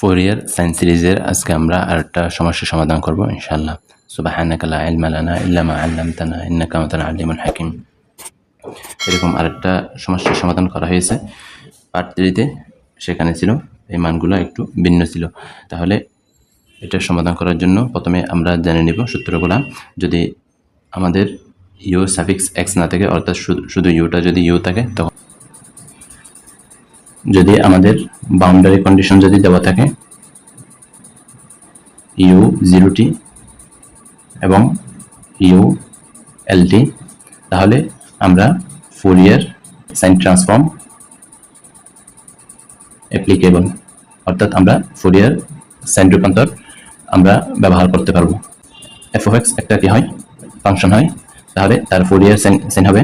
Four year science সিরিজের আজকে আমরা আরেকটা সমস্যার সমাধান করব, ইনশাআল্লাহ। সুবহানাকা লা ইলমা লানা ইল্লা মা 'আল্লামতানা, ইন্নাকা আলিমুল হাকিম। এরকম আরেকটা সমস্যার সমাধান করা হয়েছে। পার্ট থ্রিতে সেখানে ছিল, এই মানগুলো একটু ভিন্ন ছিল। তাহলে এটা সমাধান করার জন্য প্রথমে আমরা জেনে নিব সূত্রগুলো যদি আমাদের ইউ সাফিক্স এক্স না থাকে, অর্থাৎ শুধু ইউটা যদি ইউ থাকে, তখন যদি আমাদের বাউন্ডারি কন্ডিশন যদি দেওয়া থাকে ইউ জিরোটি এবং ইউ এলটি তাহলে আমরা ফুরিয়ার সাইন ট্রান্সফর্ম অ্যাপ্লিকেবল অর্থাৎ আমরা ফুরিয়ার সাইন রূপান্তর আমরা ব্যবহার করতে পারব। এফ একটা কি হয়? ফাংশন হয়, তাহলে তার ফুরিয়ার সাইন সাইন হবে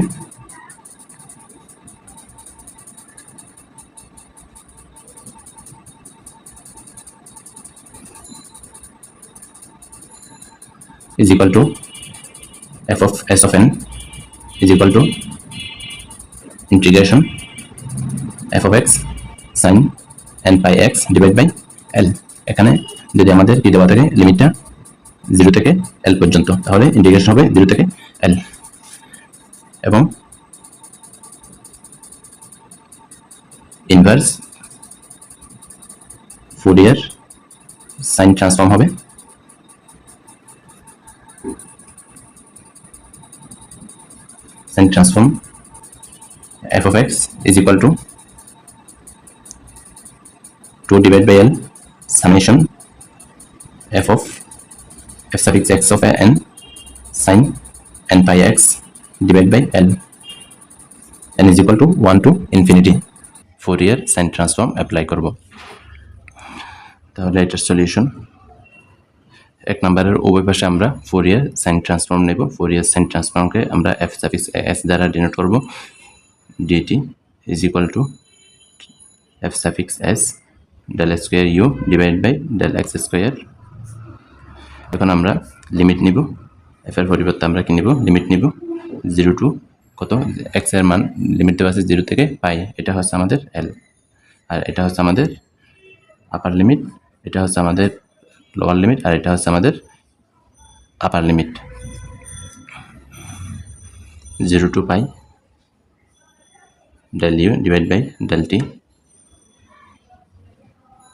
is equal to f of, s of n is equal to integration f of x sin n pi x divided by l. এখানে যদি আমাদের কি দেওয়া থাকে লিমিটটা জিরো থেকে এল পর্যন্ত, তাহলে ইন্টিগ্রেশন হবে জিরো থেকে এল এবং ইনভার্স ফুরিয়ার সাইন ট্রান্সফর্ম হবে sin transform f of x is equal to 2 divided by l summation f of f suffix x of n sin n pi x divided by l n is equal to 1 to infinity Fourier sin transform apply করব তাহলে এটার solution এক নম্বরের উভয় পাশে আমরা four Fourier sine transform নেব Fourier sine ট্রান্সফর্মকে আমরা এফ সাফিক্স এস দ্বারা ডিনোট করব। DT is equal to F suffix S del square U divide by del X square এখন আমরা লিমিট নিব। এফ এর পরিবর্তে আমরা কি নিব? লিমিট নিব। জিরো টু কত? এক্সের মান লিমিট দেওয়া আছে জিরো থেকে পাই। এটা হচ্ছে আমাদের এল আর এটা হচ্ছে আমাদের আপার লিমিট এটা হচ্ছে আমাদের লোয়ার লিমিট আর এটা হচ্ছে আমাদের upper limit zero to pi del U divide by del T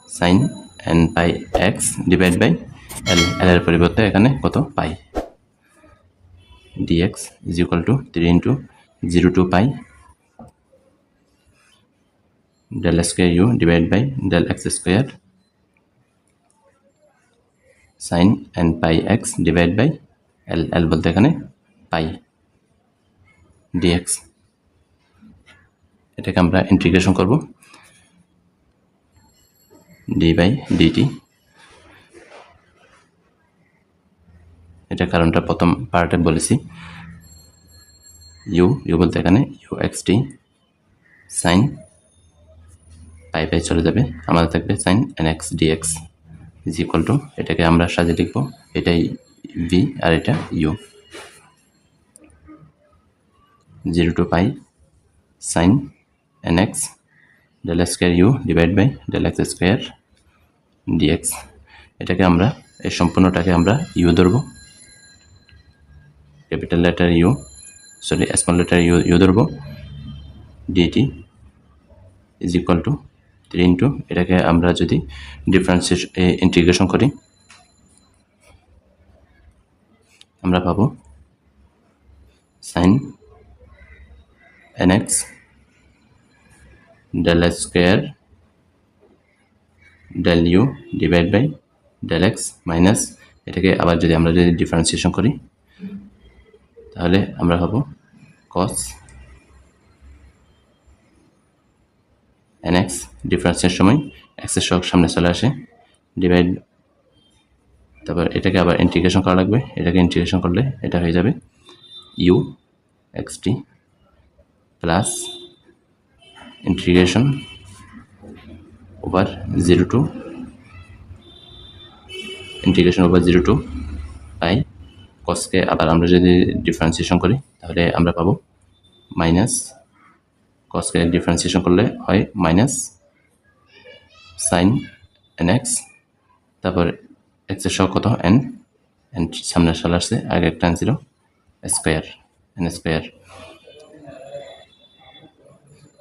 sine N pi X divide by L L এর পরিবর্তে এখানে কত pi DX is equal to three into zero to pi del square U divide by del X square sine N pi X divide by L L বলতে এখানে পাই dx এটাকে আমরা integration করব। D by DT এটা কারণটা প্রথম পার্টে বলেছি। ইউ ইউ বলতে এখানে U X T sine pi pi চলে যাবে। আমাদের থাকবে sine N X DX is equal to এটাকে আমরা সাজিয়ে লিখব। এটাই ভি আর এটা U zero to pi sine N X del square U divide by del X square DX এটাকে আমরা, এই সম্পূর্ণটাকে আমরা ইউ ধরবো। Capital letter U sorry small letter U U ধরবো। DT is equal to three into এটাকে আমরা যদি ডিফারেন্সিয়েশন ইন্টিগ্রেশন করি, আমরা পাবো sine N X del square del U divide by del X minus এটাকে আবার যদি আমরা যদি ডিফারেন্সিয়েশন করি, তাহলে আমরা পাবো কস এন এক্স ডিফারেন্সের সময় এক্সের সহগ সামনে চলে আসে। ডিভাইড তারপর এটাকে আবার ইন্টিগ্রেশন করা লাগবে। এটাকে ইন্টিগ্রেশন করলে এটা হয়ে যাবে U X T plus integration over zero to integration over zero to pi কসকে আবার আমরা যদি ডিফারেন্সিয়েশন করি, তাহলে আমরা পাবো মাইনাস কসকে ডিফারেন্সিয়েশন করলে হয় মাইনাস সাইন এন এক্স তারপর এক্সের সহ কত? এন এন সামনে চলে আসছে আগে একটা ছিল স্কোয়ার এন স্কোয়ার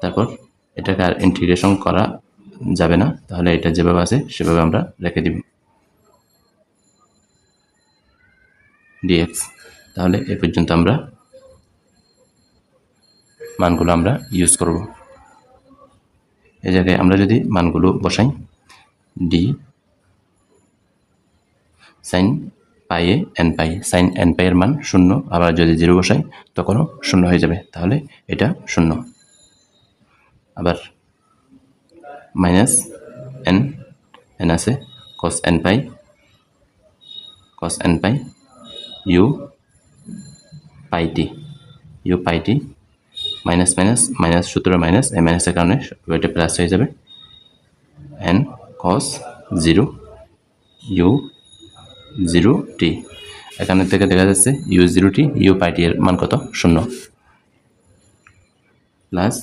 তারপর এটাকে আর ইন্টিগ্রেশন করা যাবে না, তাহলে এটা যেভাবে আছে সেভাবে আমরা রেখে দিব। ডিএক্স তাহলে এ পর্যন্ত আমরা মানগুলো আমরা ইউজ করব। এই জায়গায় আমরা যদি মানগুলো বসাই ডি সাইন পাইয়ে এন পাই সাইন এন পাইয়ের মান শূন্য, আবার যদি জিরো বসাই, তখনও শূন্য হয়ে যাবে। তাহলে এটা শূন্য। আবার মাইনাস এন এন আছে cos N pi cos N pi U pi T U pi T minus minus minus সূত্র মাইনাস এই মাইনাসের কারণে ওইটা প্লাস হয়ে যাবে। N cos zero U zero T এখানে থেকে দেখা যাচ্ছে U zero T U pi T এর মান কত? শূন্য। প্লাস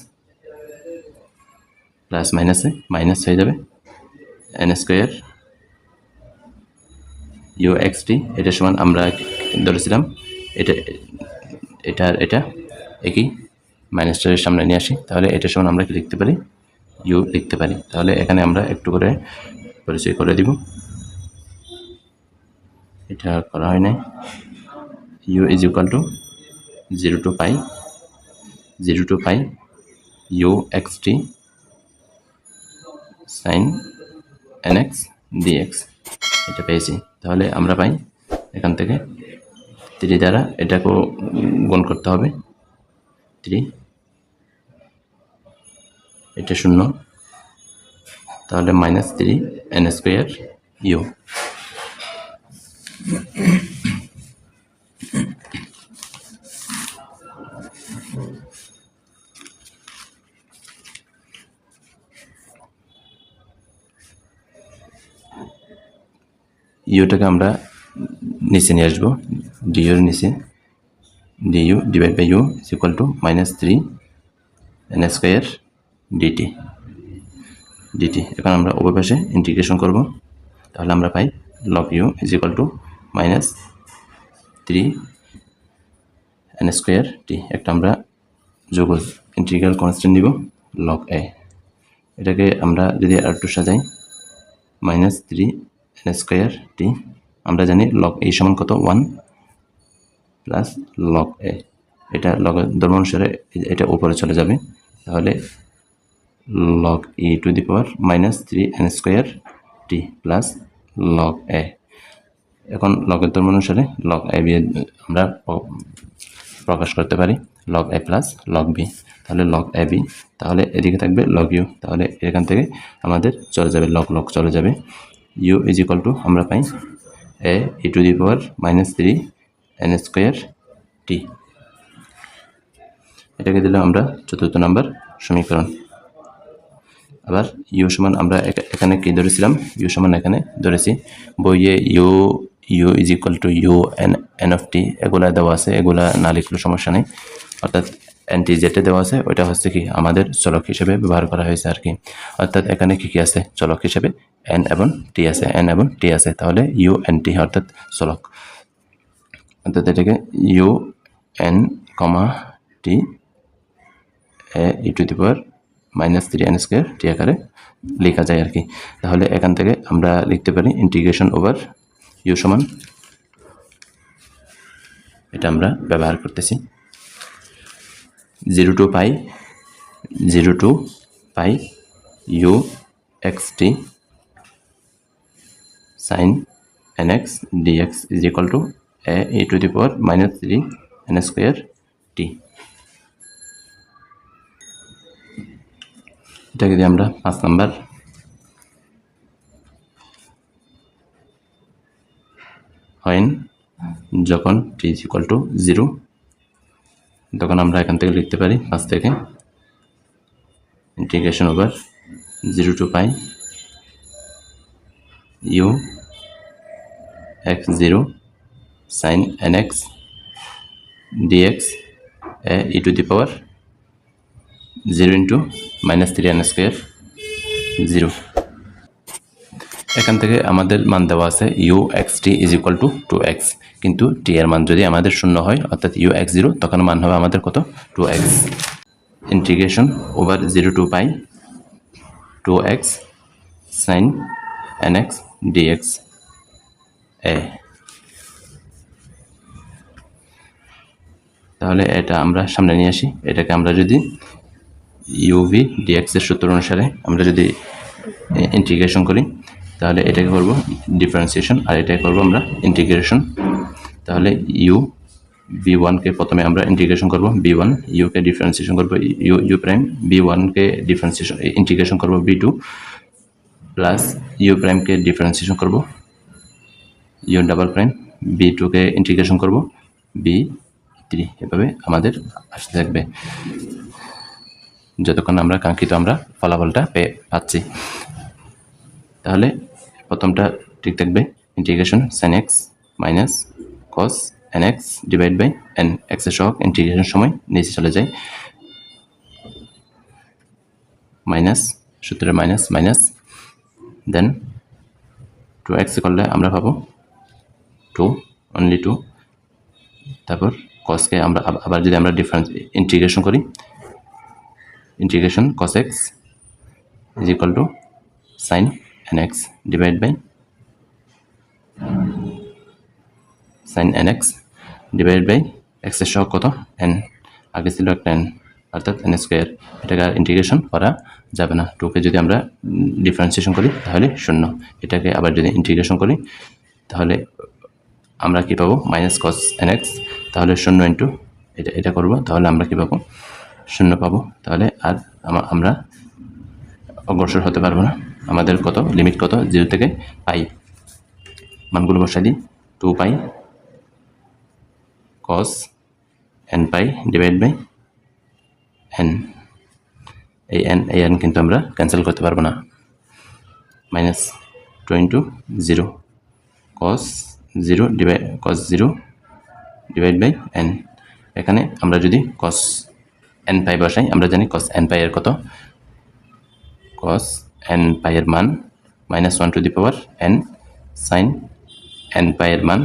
প্লাস মাইনাসে মাইনাস হয়ে যাবে। N square U X T এটা সমান আমরা ধরেছিলাম, এটা এটার এটা একই। মাইনাসটার সামনে নিয়ে আসি, তাহলে এটা সমান আমরা কি লিখতে পারি? ইউ লিখতে পারি। তাহলে এখানে আমরা একটু করে পরিচয় করে দিব। এটা করা হয় নাই। U is equal to zero to pi zero to pi U X T sine N X DX এটা পেয়েছি। তাহলে আমরা পাই এখান থেকে। থ্রি দ্বারা এটাকেও গুণ করতে হবে। থ্রি এটা শূন্য। তাহলে minus three N square U ইউটাকে আমরা নিচে নিয়ে আসব। ডিউর নিচে। DU divide by U is equal to minus three N square DT DT এখন আমরা উভয় পাশে ইন্টিগ্রেশন করব। তাহলে আমরা পাই log U is equal to minus three N square T একটা আমরা যোগ ইন্টিগ্রাল কনস্ট্যান্ট নিব লগ এ এটাকে আমরা যদি আর একটু সাজাই minus three N square T আমরা জানি লগ এই সমান কত? ওয়ান প্লাস লগ এ এটা লগ ধর্ম অনুসারে এটা উপরে চলে যাবে। তাহলে log E to the power minus three N square T plus log A এখন লগের ধর্ম অনুসারে লগ এ বি আমরা প্রকাশ করতে পারি। Log A plus log B তাহলে লগ এ বি তাহলে এদিকে থাকবে লগ ইউ তাহলে এখান থেকে আমাদের চলে যাবে লগ লগ চলে যাবে। ইউ ইজ ইকাল টু আমরা পাই A E to the power minus three N square T এটাকে দিলাম আমরা চতুর্থ নাম্বার সমীকরণ। আবার ইউ সমান আমরা এখানে কি ধরেছিলাম? ইউ সমান এখানে ধরেছি। বইয়ে U U is equal to U, N N of T এগুলা দেওয়া আছে। এগুলা না লিখলেও সমস্যা নেই। অর্থাৎ এনটি যেটা দেওয়া আছে। ওইটা হচ্ছে কি আমাদের চলক হিসেবে ব্যবহার করা হয়েছে আর কি। অর্থাৎ এখানে কি কি আছে? চলক হিসেবে এন এবং টি আছে। এন এবং টি আছে। তাহলে ইউ, এন টি অর্থাৎ চলক। অর্থাৎ এটাকে U, N, comma T A E to the power minus three N square T আকারে লেখা যায় আর কি তাহলে এখান থেকে আমরা লিখতে পারি ইন্টিগ্রেশন ওভার ইউ সমান, এটা আমরা ব্যবহার করতেছি। Zero to pi zero to pi U X T sine N X D X is equal to A to the power minus three N square T এটাকে দিয়ে আমরা পাঁচ নাম্বার হয় যখন T is equal to zero তখন আমরা এখান থেকে লিখতে পারি পাঁচ থেকে integration over zero to pi U X zero sine N X DX A E to the power zero into minus three N square zero. এখান থেকে আমাদের মান দেওয়া আছে U X T is equal to two X কিন্তু টি এর মান যদি আমাদের শূন্য হয়, অর্থাৎ ইউ এক্স জিরো, তখন মান হবে আমাদের কত? Two X integration over zero to pi two X sine N X DX A. তাহলে এটা আমরা সামনে নিয়ে আসি। এটাকে আমরা যদি ইউভি ডিএক্স এর সূত্র অনুসারে আমরা যদি ইন্টিগ্রেশন করি, তাহলে এটাকে করব ডিফারেন্সিয়েশন আর এটাকে করব আমরা ইন্টিগ্রেশন তাহলে ইউ বি ওয়ানকে প্রথমে আমরা ইন্টিগ্রেশন করব বি ওয়ান ইউকে ডিফারেন্সিয়েশন করব ইউ ইউ প্রাইম বি ওয়ানকে ডিফারেন্সিয়েশন ইন্টিগ্রেশন করব বি টু প্লাস ইউ প্রাইমকে ডিফারেন্সিয়েশন করব ইউ ডাবল প্রাইম বি টুকে ইন্টিগ্রেশন করব বি থ্রি এভাবে আমাদের আসতে থাকবে। যতক্ষণ আমরা কাঙ্ক্ষিত আমরা ফলাফলটা পেয়ে পাচ্ছি। তাহলে প্রথমটা ঠিক থাকবে integration sine X minus cos N X divide by N এক্সের সহক ইন্টিগ্রেশন সময় নিচে চলে যায়। মাইনাস সূত্রের minus minus then two X করলে আমরা পাবো টু অনলি টু তারপর কসকে আমরা আবার যদি আমরা ডিফারেন্স ইন্টিগ্রেশন করি integration cos X is equal to sine N X divide by sine N X divide by এক্সের সহ কত? এন আগে ছিল একটা এন অর্থাৎ এন স্কোয়ার এটাকে আর ইন্টিগ্রেশন করা যাবে না। টুকে যদি আমরা ডিফারেন্সিয়েশন করি, তাহলে শূন্য। এটাকে আবার যদি ইন্টিগ্রেশন করি, তাহলে আমরা কী পাবো? মাইনাস কস এন এক্স তাহলে শূন্য ইন্টু এটা এটা করব। তাহলে আমরা কী পাবো? শূন্য পাবো, তাহলে আর আমা- আমরা অগ্রসর হতে পারব না। আমাদের কত? লিমিট কত? জিরো থেকে পাই মানগুলো বসাই দিই। Two pi cos N pi divide by N এই এন এই এন কিন্তু আমরা ক্যান্সেল করতে পারব না। Minus two into zero cos zero divide cos zero divide by N এখানে আমরা যদি কস এন পাই বসাই, আমরা জানি কস এন পাই এর কত? কস এন পাই এর মান minus one to the power N sine N pi এর মান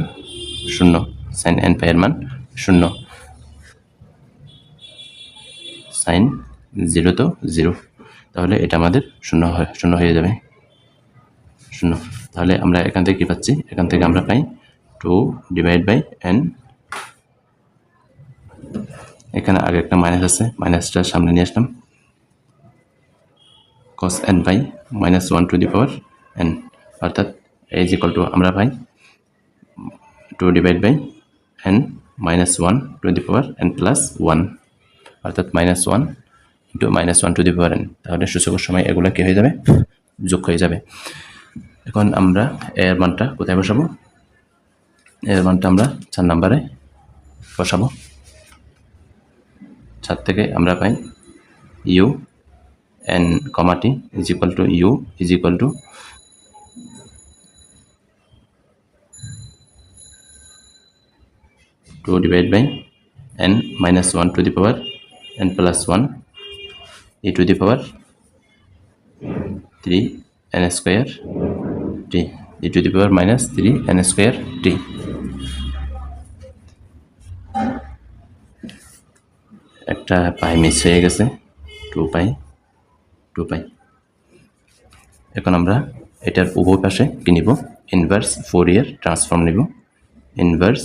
শূন্য সাইন এন পাই এর মান শূন্য। সাইন জিরো তো জিরো তাহলে এটা আমাদের শূন্য হয়, শূন্য হয়ে যাবে। শূন্য। তাহলে আমরা এখান থেকে কী পাচ্ছি? এখান থেকে আমরা পাই টু ডিভাইড বাই এন এখানে আগে একটা মাইনাস আছে মাইনাসটা সামনে নিয়ে আসলাম। cos n by minus one to the power N অর্থাৎ এই যে টু আমরা পাই two divide by N minus one to the power N plus one অর্থাৎ minus one into minus one to the power N তাহলে সূচকের সময় এগুলো কী হয়ে যাবে? যোগ হয়ে যাবে। এখন আমরা এর মানটা কোথায় বসাবো? এর মানটা আমরা চার নাম্বারে বসাবো। চার থেকে আমরা পাই u n comma t is equal to u is equal to two divide by n minus one to the power n plus one e to the power 3 n square t e to the power minus 3 n square t একটা pi মিস হয়ে গেছে। Two pi two pi. এখন আমরা এটার উভয় পাশে কি নিব? ইনভার্স ফোর ইয়ার ট্রান্সফর্ম নিব। Inverse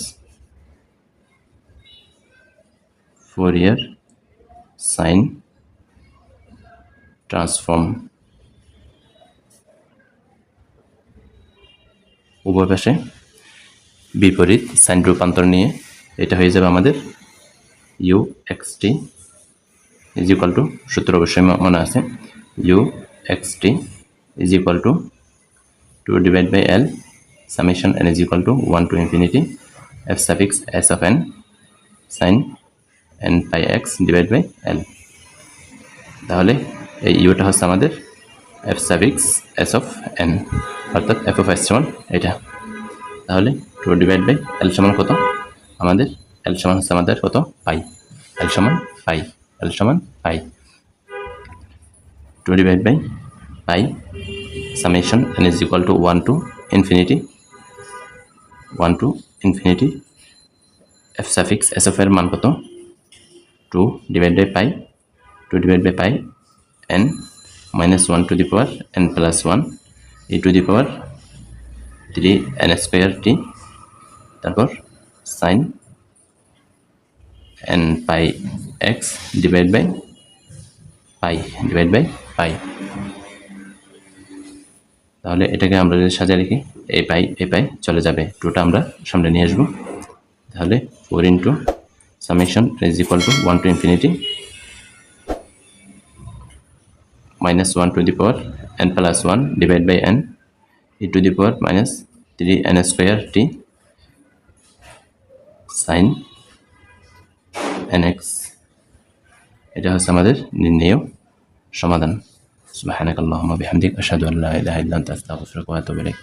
Fourier sine transform উভয় পাশে বিপরীত সাইন রূপান্তর নিয়ে এটা হয়ে যাবে আমাদের u x t is equal to সূত্র অবশ্যই মনে আছে u x t is equal to two divide by l summation n is equal to one to infinity f suffix s of n sine n pi x divide by l তাহলে এই ইউটা হচ্ছে আমাদের f suffix s of n অর্থাৎ f of s সমান এটা। তাহলে two divide by এল সমান কত? আমাদের এল সমান হচ্ছে আমাদের কত? পাই। এল সমান পাই। এল সমান pi. Two divide by pi. Summation n is equal to one to infinity one to infinity f suffix s f এর মান কত? Two divide by pi. Two divide by pi. N minus one to the power n plus one e to the power three n square t তারপর sine n pi x divide by pi divide by pi তাহলে এটাকে আমরা যদি সাজিয়ে লিখি এই পাই এই পাই চলে যাবে। টুটা আমরা সামনে নিয়ে আসব। তাহলে four into summation is equal to one to infinity minus one to the power n plus one divide by n e to the power minus three n square t sine n এটা হচ্ছে আমাদের নির্ণেয় সমাধান। সুবাহানাক আল্লাহুম্মা বিহামদিক, আশহাদু আল্লা ইলাহা ইল্লা আনতা, আস্তাগফিরুকা ওয়া আতুবু ইলাইক।